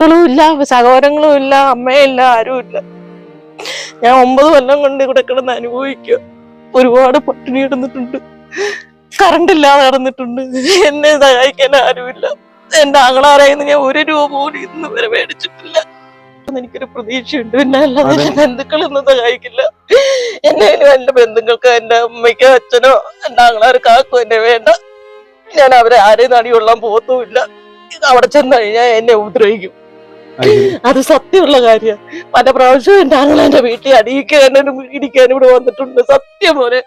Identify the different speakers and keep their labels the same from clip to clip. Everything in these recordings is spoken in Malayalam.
Speaker 1: മക്കളും ഇല്ല സഹോദരങ്ങളും ഇല്ല അമ്മയില്ല ആരും ഇല്ല ഞാൻ ഒമ്പത് കൊല്ലം കൊണ്ട് ഇവിടെ കിടന്ന് അനുഭവിക്കുക. ഒരുപാട് പട്ടിണി കിടന്നിട്ടുണ്ട്. കറണ്ട് ഇല്ലാതെ കിടന്നിട്ടുണ്ട്. എന്നെ സഹായിക്കാൻ ആരുമില്ല. എന്റെ ആങ്ങളാരായിരുന്നു ഞാൻ ഒരു രൂപ പോലും ഇന്ന് വരെ മേടിച്ചിട്ടില്ല. എനിക്കൊരു പ്രതീക്ഷയുണ്ട്. പിന്നെ അല്ലാതെ. എന്റെ ബന്ധുക്കളൊന്നും സഹായിക്കില്ല. എന്നെ എന്റെ ബന്ധുക്കൾക്ക് എന്റെ അമ്മയ്ക്കോ അച്ഛനോ എന്റെ ആങ്ങളാര് കാക്കോ എന്നെ വേണ്ട. ഞാൻ അവരെ ആരെയും നടി കൊള്ളാൻ പോകത്തുമില്ല. അവിടെ ചെന്ന് കഴിഞ്ഞാൽ എന്നെ ഉപദ്രവിക്കും.
Speaker 2: അത്
Speaker 1: സത്യമുള്ള കാര്യം. പല പ്രാവശ്യവും എന്റെ അങ്ങനെ എന്റെ വീട്ടിൽ അടിയിക്കാനും ഇടിക്കാനും ഇവിടെ വന്നിട്ടുണ്ട്. സത്യം പോലെ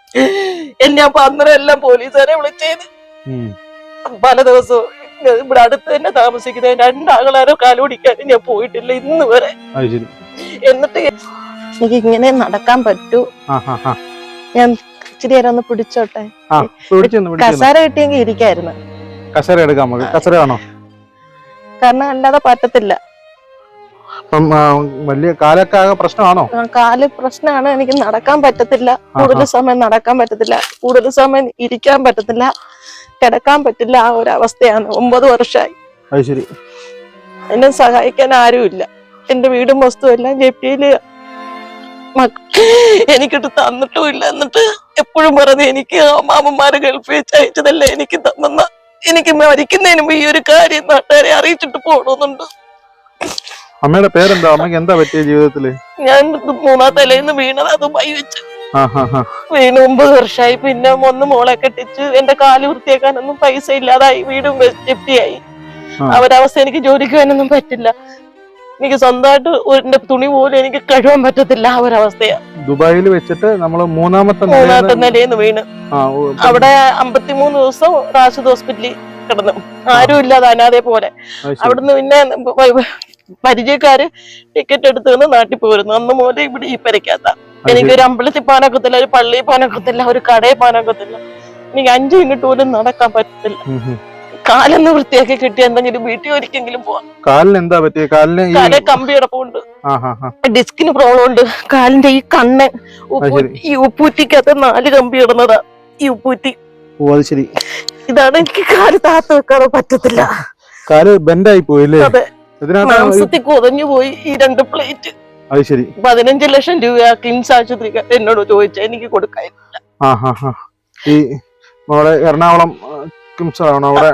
Speaker 1: എന്നെ അപ്പൊ അന്നേരം എല്ലാം പോലീസുകാരെ വിളിച്ചേന്. പല ദിവസവും ഇവിടെ അടുത്ത് തന്നെ താമസിക്കുന്ന രണ്ടാങ്ങളാരോ കാലുപിടിക്കാനും ഞാൻ പോയിട്ടില്ല ഇന്ന് വരെ. എന്നിട്ട് എനിക്ക് ഇങ്ങനെ നടക്കാൻ പറ്റൂ. ഞാൻ ഇച്ചിരി നേരം ഒന്ന് പിടിച്ചോട്ടെ? കസാര കിട്ടിയെങ്കിൽ ഇരിക്കായിരുന്നു.
Speaker 2: കസാര എടുക്കാം കസാര കസര ആണോ
Speaker 1: കാരണം അല്ലാതെ പറ്റത്തില്ല.
Speaker 2: അപ്പം ആ, വലിയ കാലൊക്കെ ആകെ പ്രശ്നമാണോ?
Speaker 1: കാൽ പ്രശ്നമാണ്. എനിക്ക് നടക്കാൻ പറ്റത്തില്ല. കൂടുതൽ സമയം നടക്കാൻ പറ്റത്തില്ല. കൂടുതൽ സമയം ഇരിക്കാൻ പറ്റത്തില്ല. കിടക്കാൻ പറ്റില്ല ആ ഒരു അവസ്ഥയാണ്. ഒമ്പത് വർഷമായി
Speaker 2: അത് ശരി.
Speaker 1: എന്നെ സഹായിക്കാൻ ആരുമില്ല. എന്റെ വീടും വസ്തു എല്ലാം ജപ്തിയിൽ മക്ക- എനിക്കിട്ട് തന്നിട്ടും ഇല്ല എന്നിട്ട് എപ്പോഴും പറഞ്ഞ് എനിക്ക് മാമന്മാരെ ഗൾഫിൽ വെച്ച് അയച്ചതല്ലേ എനിക്ക് തന്നെന്ന. എനിക്ക് മരിക്കുന്നതിന് മുമ്പ് ഈ ഒരു കാര്യം നാട്ടുകാരെ അറിയിച്ചിട്ട് പോകണമെന്നുണ്ട്
Speaker 2: അമ്മയുടെ പേരെന്താ? അമ്മയ്ക്ക് എന്താ പറ്റിയ ജീവിതത്തിൽ?
Speaker 1: ഞാൻ മൂന്നാം തലേന്ന് വീണത് അതുമായി വെച്ച്.
Speaker 2: ആ ആ
Speaker 1: വീണ് ഒമ്പത് വർഷമായി പിന്നെ ഒന്ന് മോളെ കെട്ടിച്ച് എന്റെ കാൽ വൃത്തിയാക്കാനൊന്നും പൈസ ഇല്ലാതായി വീടും ജപ്തിയായി. അവരവസ്ഥ എനിക്ക് ജോലിക്ക് പോകാനൊന്നും പറ്റില്ല. എനിക്ക് സ്വന്തമായിട്ട് എന്റെ തുണി പോലും എനിക്ക് കഴുകാൻ പറ്റത്തില്ല ആ ഒരവസ്ഥയാ.
Speaker 2: ദുബായിൽ വെച്ചിട്ട് നമ്മൾ മൂന്നാമത്തെ
Speaker 1: മൂന്നാമത്തെ
Speaker 2: നിലയിന്ന്
Speaker 1: നിലയിൽ വീണ് അവിടെ അമ്പത്തിമൂന്ന് ദിവസം റാഷിദ് ഹോസ്പിറ്റലിൽ കിടന്നു. ആരും ഇല്ലാതെ അനാഥെ പോലെ അവിടുന്ന് പിന്നെ പരിചയക്കാര് ടിക്കറ്റ് എടുത്ത് വന്ന് നാട്ടിൽ പോയിരുന്നു അന്ന് മുതൽ ഇവിടെ ഈ പരിക്കാത്ത
Speaker 2: അത്
Speaker 1: എനിക്ക്
Speaker 2: ശരി.
Speaker 1: ഒരു അമ്പലത്തിൽ പോകാനൊക്കത്തില്ല ഒരു പള്ളിയിൽ പോകാനൊക്കത്തില്ല ഒരു കടയിൽ പോകാനൊക്കത്തില്ല എനിക്ക് അഞ്ചു മിനിറ്റ് പോലും നടക്കാൻ പറ്റത്തില്ല. കാലൊന്ന് വൃത്തിയാക്കി കിട്ടിയ എന്തെങ്കിലും വീട്ടിൽ ഒരിക്കെങ്കിലും പോവാം.
Speaker 2: കാലിന് എന്താ പറ്റിയ? കാലിന്
Speaker 1: കാലെ കമ്പി
Speaker 2: ആ
Speaker 1: ഡിസ്കിന് പ്രോബ്ലം ഉണ്ട് കാലിന്റെ ഈ കണ്ണ്. ഈ ഉപ്പൂറ്റിക്കകത്ത് നാല് കമ്പി ഇടുന്നതാ ഈ ഉപ്പൂറ്റി.
Speaker 2: ശരി.
Speaker 1: ഇതാണ് എനിക്ക് കാൽ താത്ത വെക്കാതെ പറ്റത്തില്ല.
Speaker 2: കാൽ ബെൻഡായി പോയില്ലേ
Speaker 1: മാംസത്തിൽ കുതഞ്ഞു പോയി ഈ രണ്ട് പ്ലേറ്റ്.
Speaker 2: അത് ശരി.
Speaker 1: പതിനഞ്ച് ലക്ഷം രൂപ കിംസ് ആശുപത്രി എന്നോട് ചോദിച്ച എനിക്ക്
Speaker 2: ആ ഈ നമ്മളെ എറണാകുളം കിംസ് ആണോ? അവിടെ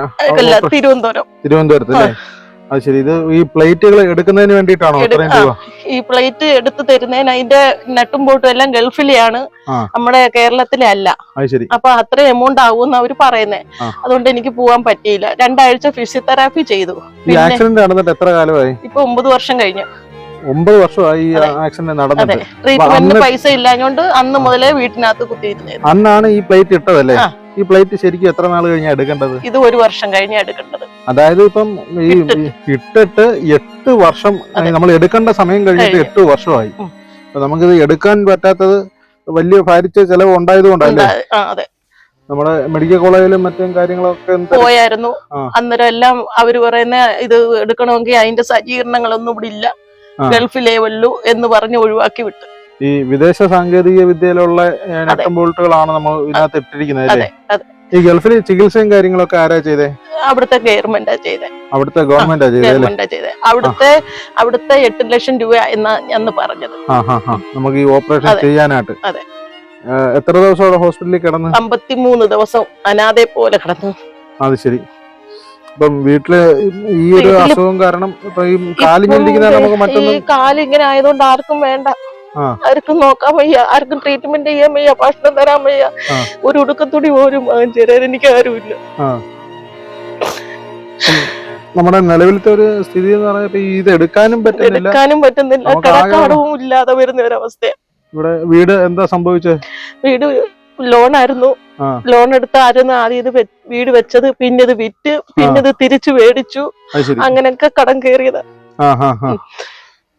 Speaker 1: തിരുവനന്തപുരം.
Speaker 2: തിരുവനന്തപുരത്ത് അല്ലേ? അത് ശരി. ഇത് ഈ പ്ലേറ്റുകൾ എടുക്കുന്നതിന് വേണ്ടിയിട്ടാണോ ഇത്രയും രൂപ?
Speaker 1: ഈ പ്ലേറ്റ് എടുത്തു തരുന്നതിന് അതിന്റെ നട്ടും ബോട്ടും എല്ലാം ഗൾഫിലെയാണ്.
Speaker 2: ആ.
Speaker 1: നമ്മുടെ കേരളത്തിലെ അല്ല.
Speaker 2: അത് ശരി.
Speaker 1: അപ്പൊ അത്രയും എമൗണ്ട് ആവും അവർ പറയുന്നേ.
Speaker 2: ആ.
Speaker 1: അതുകൊണ്ട് എനിക്ക് പോവാൻ പറ്റിയില്ല. രണ്ടാഴ്ച ഫിസിയോതെറാപ്പി ചെയ്തു.
Speaker 2: ഈ
Speaker 1: പിന്നെ
Speaker 2: ആക്സിഡന്റ് നടന്നിട്ട് എത്ര കാലമായി?
Speaker 1: ഇപ്പൊ ഒമ്പത് വർഷം കഴിഞ്ഞു.
Speaker 2: ഒമ്പത് വർഷമായി ഈ. ആക്സിഡന്റ്
Speaker 1: അതെ.
Speaker 2: നടന്നിട്ട്
Speaker 1: ട്രീറ്റ്മെന്റിന്
Speaker 2: അന്ന്
Speaker 1: പൈസ ഇല്ലാഞ്ഞോണ്ട് അന്ന് മുതലേ വീട്ടിനകത്ത് കുത്തിയിരുന്നത്
Speaker 2: അന്നാണ് ഈ പ്ലേറ്റ് ഇട്ടതല്ലേ?
Speaker 1: ആ.
Speaker 2: ഈ പ്ലേറ്റ് ശരിക്കും എത്ര നാൾ കഴിഞ്ഞാ എടുക്കേണ്ടത്?
Speaker 1: ഇത് ഒരു വർഷം കഴിഞ്ഞാ എടുക്കേണ്ടത്.
Speaker 2: അതായത് ഇപ്പം ഈ
Speaker 1: ഇട്ടിട്ട്.
Speaker 2: എട്ട് വർഷം നമ്മൾ എടുക്കേണ്ട സമയം കഴിഞ്ഞിട്ട്
Speaker 1: കഴിഞ്ഞു.
Speaker 2: എട്ട് വർഷമായി. അപ്പൊ നമുക്കിത് എടുക്കാൻ പറ്റാത്തത് വലിയ ഭാരിച്ച ചെലവ് ഉണ്ടായത് കൊണ്ടല്ലേ നമ്മുടെ മെഡിക്കൽ കോളേജിലും മറ്റും കാര്യങ്ങളൊക്കെ
Speaker 1: പോയായിരുന്നു. അന്നേരം എല്ലാം അവർ പറയുന്ന ഇത് എടുക്കണമെങ്കിൽ അതിന്റെ സജ്ജീകരണങ്ങളൊന്നും ഇവിടെ ഇല്ല. ഗൾഫിലേ വല്ലു എന്ന് പറഞ്ഞ് ഒഴിവാക്കി വിട്ടു.
Speaker 2: ഈ വിദേശ സാങ്കേതിക വിദ്യയിലുള്ള നെട്ടം ബോൾട്ടുകളാണ് നമ്മൾ ഇതിനകത്ത് ഇട്ടിരിക്കുന്നത് അല്ലേ? ഈ ഗൾഫിൽ ചികിത്സയും കാര്യങ്ങളൊക്കെ ആരാ ചെയ്തേ?
Speaker 1: അവിടുത്തെ ഗവൺമെന്റാ ചെയ്തേ.
Speaker 2: അവിടുത്തെ ഗവൺമെന്റാ ചെയ്തേ
Speaker 1: അവിടുത്തെ അവിടുത്തെ എട്ട് ലക്ഷം രൂപ എന്നാ ഞാൻ പറഞ്ഞത്.
Speaker 2: നമുക്ക് ഈ ഓപ്പറേഷൻ ചെയ്യാനായിട്ട്.
Speaker 1: അതെ.
Speaker 2: എത്ര ദിവസം അവിടെ ഹോസ്പിറ്റലിൽ കിടന്ന്?
Speaker 1: അമ്പത്തിമൂന്ന് ദിവസം അനാഥെ പോലെ കിടന്നു.
Speaker 2: അത് ശരി. ഇപ്പം വീട്ടിൽ ഈ ഒരു അസുഖം കാരണം ഇപ്പൊ ഈ
Speaker 1: കാലിങ്ങനെ
Speaker 2: നമുക്ക് മറ്റൊന്നും
Speaker 1: കാൽ ഇങ്ങനെ ആയതുകൊണ്ട് ആർക്കും വേണ്ട. ആർക്കും നോക്കാൻ വയ്യ. ആർക്കും ട്രീറ്റ്മെന്റ് ചെയ്യാൻ വയ്യ. ഭക്ഷണം തരാൻ വയ്യ. ഒരു ഉടുക്കത്തുടി പോലും ചെറിയ തരാൻ എനിക്ക് ആരുമില്ല.
Speaker 2: നമ്മുടെ നിലവിലത്തെ ഒരു സ്ഥിതി എന്ന് പറഞ്ഞാൽ ഇപ്പൊ ഇത് എടുക്കാനും പറ്റുന്നില്ല.
Speaker 1: എടുക്കാനും പറ്റുന്നില്ല. കടക്കാടവും ഇല്ലാതെ വരുന്ന ഒരവസ്ഥ
Speaker 2: ഇവിടെ വീട് എന്താ സംഭവിച്ചത്
Speaker 1: വീട് ലോൺ ആയിരുന്നു ലോൺ എടുത്തായിരുന്നു ആദ്യം ഇത് വീട് വെച്ചത് പിന്നെ ഇത് വിറ്റ് പിന്നെ ഇത് തിരിച്ചു മേടിച്ചു. അങ്ങനെയൊക്കെ കടം കയറിയത്.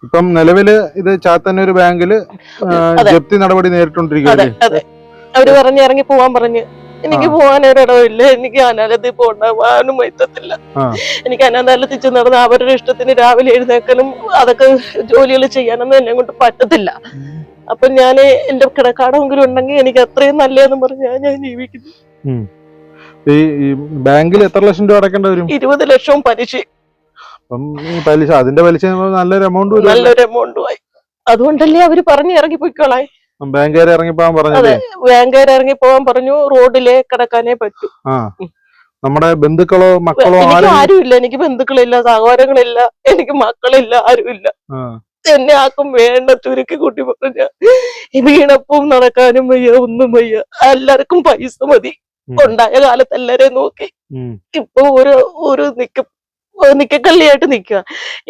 Speaker 2: ഇപ്പം നിലവിൽ ഇത് ചാത്തന്നൂർ
Speaker 1: ബാങ്കിൽ.
Speaker 2: ജപ്തി നടപടി
Speaker 1: അതെ അവർ പറഞ്ഞു ഇറങ്ങി പോവാൻ പറഞ്ഞു. എനിക്ക് പോവാൻ ഒരിടമില്ല എനിക്ക് അനാലത്തിൽ പോകണ്ട പോകാനും പറ്റത്തില്ല. എനിക്ക് അനാഥാലത്തിൽ ചെന്ന് നടന്ന് അവരുടെ ഇഷ്ടത്തിന് രാവിലെ എഴുന്നേക്കലും അതൊക്കെ ജോലികൾ ചെയ്യാനൊന്നും എന്നെ കൊണ്ട് പറ്റത്തില്ല. അപ്പൊ ഞാൻ എന്റെ കിടക്കാടെങ്കിലും ഉണ്ടെങ്കിൽ എനിക്ക് അത്രയും നല്ലതെന്ന് പറഞ്ഞാൽ ഞാൻ ജീവിക്കുന്നു.
Speaker 2: ഈ ബാങ്കിൽ എത്ര ലക്ഷം രൂപ അടക്കേണ്ടി വരും?
Speaker 1: ഇരുപത് ലക്ഷവും പലിശ
Speaker 2: അപ്പം ഈ പലിശ അതിന്റെ പലിശ നല്ലൊരു എമൗണ്ട്
Speaker 1: നല്ലൊരു എമൗണ്ട് ആയി അതുകൊണ്ടല്ലേ അവർ പറഞ്ഞു ഇറങ്ങി പോയിക്കോളായി
Speaker 2: ബാങ്കുകാർ പറഞ്ഞു പറഞ്ഞല്ലേ?
Speaker 1: ബാങ്കുകാർ ഇറങ്ങി പോകാൻ പറഞ്ഞു റോഡിലെ കിടക്കാനേ പറ്റൂ.
Speaker 2: നമ്മുടെ ബന്ധുക്കളോ മക്കളോ
Speaker 1: ആരുമില്ല എനിക്ക് ബന്ധുക്കളില്ല സഹോദരങ്ങളില്ല എനിക്ക് മക്കളില്ല ആരുമില്ല. എന്നെ ആക്കും വേണ്ട ചുരുക്കി കൂട്ടി പറഞ്ഞ വീണപ്പും നടക്കാനും വയ്യ ഒന്നും വയ്യ. എല്ലാവർക്കും പൈസ മതി. ഉണ്ടായ കാലത്ത് എല്ലാരെയും നോക്കി. ഇപ്പൊ ഒരു ഒരു നിക്ക നിക്കക്കള്ളിയായിട്ട് നിക്കുക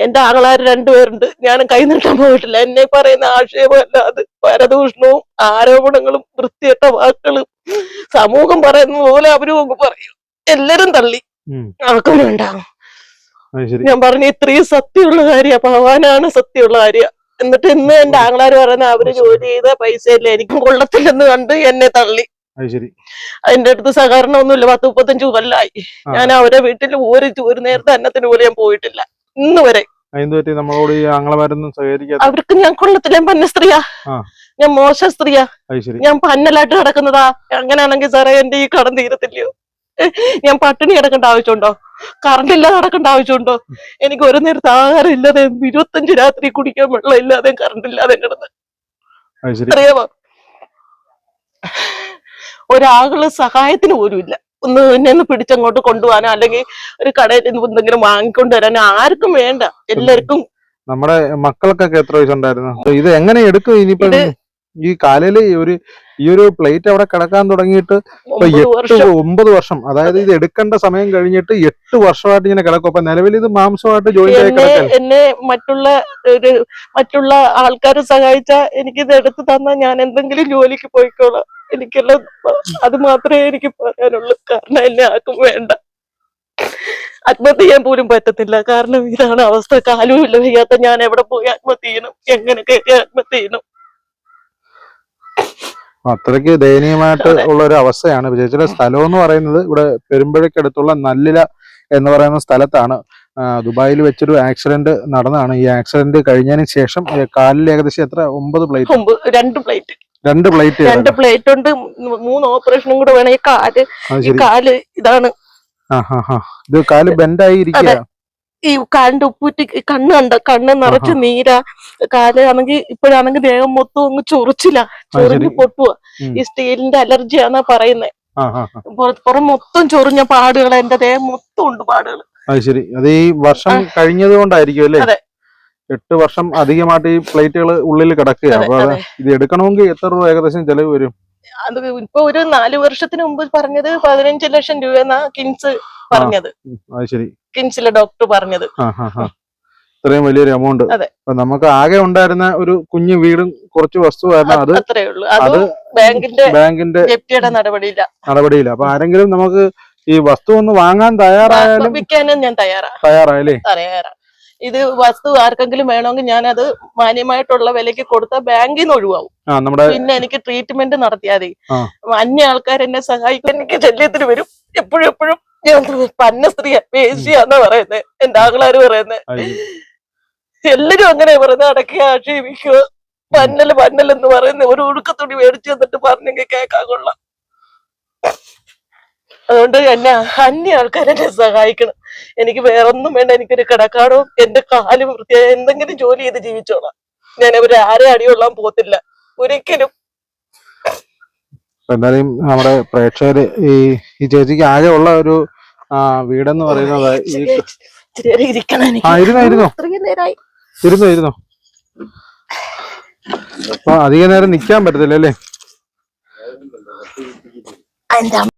Speaker 1: എന്റെ ആങ്ങളാർ രണ്ടുപേരുണ്ട്. ഞാൻ കൈ നീട്ടാൻ പോയിട്ടില്ല. എന്നെ പറയുന്ന ആക്ഷേപമല്ല അത് പരദൂഷണവും ആരോപണങ്ങളും വൃത്തികെട്ട വാക്കുകളും സമൂഹം പറയുന്ന പോലെ അവരും പറയും. എല്ലാരും തള്ളി.
Speaker 2: ആക്കും
Speaker 1: ആർക്കും വേണ്ട ഞാൻ പറഞ്ഞു ഇത്രയും സത്യമുള്ള കാര്യ. ഭഗവാനാണ് സത്യമുള്ള കാര്യ. എന്നിട്ട് ഇന്ന് എന്റെ ആങ്ങളാർ പറയുന്ന അവർ ജോലി ചെയ്ത പൈസ ഇല്ല എനിക്കും കൊള്ളത്തില്ലെന്ന് കണ്ട് എന്നെ തള്ളി. അതിന്റെ അടുത്ത് സഹകരണം ഒന്നുമില്ല പത്ത് മുപ്പത്തഞ്ച് കൊല്ലായി. ഞാൻ അവരെ വീട്ടിൽ ഒരു ഒരു നേരത്തെ അന്നത്തിന് പോലും ഞാൻ പോയിട്ടില്ല. ഇന്ന് വരെ.
Speaker 2: നമ്മളോട്
Speaker 1: അവർക്ക് ഞാൻ കൊള്ളത്തില്ല. ഞാൻ പന്ന സ്ത്രീയാ. ഞാൻ മോശ സ്ത്രീയാ. ഞാൻ പന്നലായിട്ട് കിടക്കുന്നതാ. അങ്ങനെയാണെങ്കിൽ സാറേ എന്റെ ഈ കടം തീരത്തില്ലയോ? ഞാൻ പട്ടിണി കിടക്കേണ്ട ആവശ്യമുണ്ടോ? കറണ്ട് ഇല്ലാതെ നടക്കേണ്ട ആവശ്യമുണ്ടോ? എനിക്ക് ഒരു നേരത്തെ ആഹാരം ഇല്ലാതെ ഇരുപത്തഞ്ച് രാത്രി കുടിക്കാൻ വെള്ളം ഇല്ലാതെ കറണ്ട് ഇല്ലാതെ കിടന്ന് അറിയാമോ ഒരാൾ സഹായത്തിന് പോലും ഇല്ല ഒന്ന് എന്നെ ഒന്ന് പിടിച്ചങ്ങോട്ട് കൊണ്ടുപോകാനോ അല്ലെങ്കിൽ ഒരു കടയിൽ നിന്ന് എന്തെങ്കിലും വാങ്ങിക്കൊണ്ട് വരാനോ ആർക്കും വേണ്ട. എല്ലാവർക്കും
Speaker 2: നമ്മുടെ മക്കൾക്കൊക്കെ എത്ര വയസ്സുണ്ടായിരുന്നു? ഇത് എങ്ങനെ എടുക്കും? ഇനിയിപ്പോ ഈ കാലയിൽ ഒരു ഈ ഒരു പ്ലേറ്റ് അവിടെ കിടക്കാൻ തുടങ്ങിയിട്ട് ഇപ്പൊ എട്ട് ഒമ്പത് വർഷം. അതായത് ഇത് എടുക്കേണ്ട സമയം കഴിഞ്ഞിട്ട് എട്ട് വർഷമായിട്ട് ഇങ്ങനെ കിടക്കും. അപ്പൊ നിലവിൽ ഇത് മാംസമായിട്ട് ജോയിൻ
Speaker 1: എന്നെ മറ്റുള്ള ഒരു മറ്റുള്ള ആൾക്കാർ സഹായിച്ച എനിക്ക് ഇത് എടുത്തു തന്നാൽ ഞാൻ എന്തെങ്കിലും ജോലിക്ക് പോയിക്കോളാം. എനിക്കെല്ലാം അത് മാത്രമേ എനിക്ക് പറയാനുള്ളൂ. കാരണം എന്നെ ആർക്കും വേണ്ട. ആത്മഹത്യ ചെയ്യാൻ പോലും പറ്റത്തില്ല. കാരണം ഇതാണ് അവസ്ഥ. കാലും ഇല്ല വയ്യാത്ത ഞാൻ എവിടെ പോയി ആത്മഹത്യ ചെയ്യണം? എങ്ങനെ കയറി ആത്മഹത്യ ചെയ്യണം?
Speaker 2: അത്രയ്ക്ക് ദയനീയമായിട്ട് ഉള്ള ഒരു അവസ്ഥയാണ്. ചേച്ചിയുടെ സ്ഥലം എന്ന് പറയുന്നത് ഇവിടെ പെരുമ്പഴക്കടുത്തുള്ള നല്ലില എന്ന് പറയുന്ന സ്ഥലത്താണ്. ദുബായിൽ വെച്ചൊരു ആക്സിഡന്റ് നടന്നതാണ്. ഈ ആക്സിഡന്റ് കഴിഞ്ഞതിന് ശേഷം കാലിൽ ഏകദേശം എത്ര? ഒമ്പത് പ്ലേറ്റ്
Speaker 1: രണ്ട് പ്ലേറ്റ്
Speaker 2: രണ്ട് പ്ലേറ്റ്
Speaker 1: രണ്ട് പ്ലേറ്റ് ഉണ്ട്. മൂന്ന് ഓപ്പറേഷനും കൂടെ വേണം. ഈ
Speaker 2: കാൽ
Speaker 1: കാൽ ഇതാണ്.
Speaker 2: ഇത് കാൽ ബെൻഡായി ഇരിക്കുക
Speaker 1: ഈ കാലിന്റെ ഉപ്പൂറ്റി കണ്ണ് കണ്ട കണ്ണ് നിറച്ച് നീര. കാൽ ആണെങ്കിൽ ഇപ്പോഴാണെങ്കിൽ ദേഹം മൊത്തം അങ്ങ് ചൊറിച്ചില്ല ചൊറിഞ്ഞ്
Speaker 2: പൊട്ടുവാ.
Speaker 1: പൊട്ടുക ഈ സ്റ്റീലിന്റെ അലർജിയാന്നാ പറയുന്നത് പുറം മൊത്തം ചൊറിഞ്ഞ പാടുകൾ എന്റെ ദേഹം മൊത്തം ഉണ്ട് പാടുകൾ
Speaker 2: അത് ശരി. അത് ഈ വർഷം കഴിഞ്ഞത് കൊണ്ടായിരിക്കും അല്ലേ? എട്ട് വർഷം അധികമായിട്ട് ഈ പ്ലേറ്റുകൾ ഉള്ളിൽ കിടക്കുക അപ്പൊ ഇത് എടുക്കണമെങ്കിൽ എത്ര രൂപ ഏകദേശം ചെലവ് വരും?
Speaker 1: അത് ഇപ്പൊ ഒരു നാല് വർഷത്തിന് മുമ്പ് പറഞ്ഞത് പതിനഞ്ച് ലക്ഷം രൂപ എന്നാ കിൻസ് പറഞ്ഞത്.
Speaker 2: അത് ശരി.
Speaker 1: കിൻസിലെ ഡോക്ടർ പറഞ്ഞത്.
Speaker 2: ഇത്രയും വലിയൊരു എമൗണ്ട് നമുക്ക് ആകെ ഉണ്ടായിരുന്ന ഒരു കുഞ്ഞു വീടും കുറച്ച് വസ്തുവായിരുന്നു. അത്
Speaker 1: അത്രേ ഉള്ളൂ.
Speaker 2: അത്
Speaker 1: ബാങ്കിന്റെ
Speaker 2: ബാങ്കിന്റെ
Speaker 1: നടപടിയില്ല.
Speaker 2: നടപടിയില്ല. അപ്പൊ ആരെങ്കിലും നമുക്ക് ഈ വസ്തു ഒന്ന് വാങ്ങാൻ തയ്യാറായാലും
Speaker 1: വിൽക്കാനും ഞാൻ തയ്യാറാ.
Speaker 2: തയ്യാറായല്ലേ?
Speaker 1: തയ്യാറാ. ഇത് വസ്തു ആർക്കെങ്കിലും വേണമെങ്കിൽ ഞാൻ അത് മാന്യമായിട്ടുള്ള വിലയ്ക്ക് കൊടുത്ത ബാങ്കിൽ നിന്ന് ഒഴിവാകും പിന്നെ എനിക്ക് ട്രീറ്റ്മെന്റ് നടത്തിയാൽ മതി. അന്യ ആൾക്കാർ എന്നെ സഹായിക്കാൻ എനിക്ക് ശല്യത്തിന് വരും. എപ്പോഴും എപ്പോഴും ഞാൻ പന്ന സ്ത്രീ വേശ്യാന്നാ പറയുന്നത് എന്റെ ആങ്ങളാര് പറയുന്നത് എല്ലാരും അങ്ങനെ പറയുന്നത് അടക്കുക ആക്ഷേപിക്കുക. പന്നൽ പന്നൽ എന്ന് പറയുന്ന. ഒരു ഉടുക്കത്തുണി മേടിച്ചു തന്നിട്ട് പറഞ്ഞെങ്കിൽ കേൾക്കാൻ കൊള്ളാം. അതുകൊണ്ട് എന്നെ അന്യ ആൾക്കാർ എന്നെ സഹായിക്കണം. എനിക്ക് വേറൊന്നും വേണ്ട. എനിക്കൊരു കിടക്കാടോ എന്റെ കാലും വൃത്തിയായ എന്തെങ്കിലും ജോലി ചെയ്ത് ജീവിച്ചോളാം. ഞാൻ അവരെ ആരെ അടികൊള്ളാൻ പോത്തില്ല ഒരിക്കലും
Speaker 2: എന്തായാലും നമ്മുടെ പ്രേക്ഷകര് ഈ ഈ ചേച്ചിക്ക് ആകെ ഉള്ള ഒരു വീടെന്ന് പറയുന്നത് ഈ ആ ഇരുന്നോ ഇരുന്നോ?
Speaker 1: അത്രയും നേരമായി
Speaker 2: ഇരുന്നോ ഇരുന്നോ? അപ്പൊ അധിക നേരം നിക്കാൻ പറ്റത്തില്ല അല്ലേ?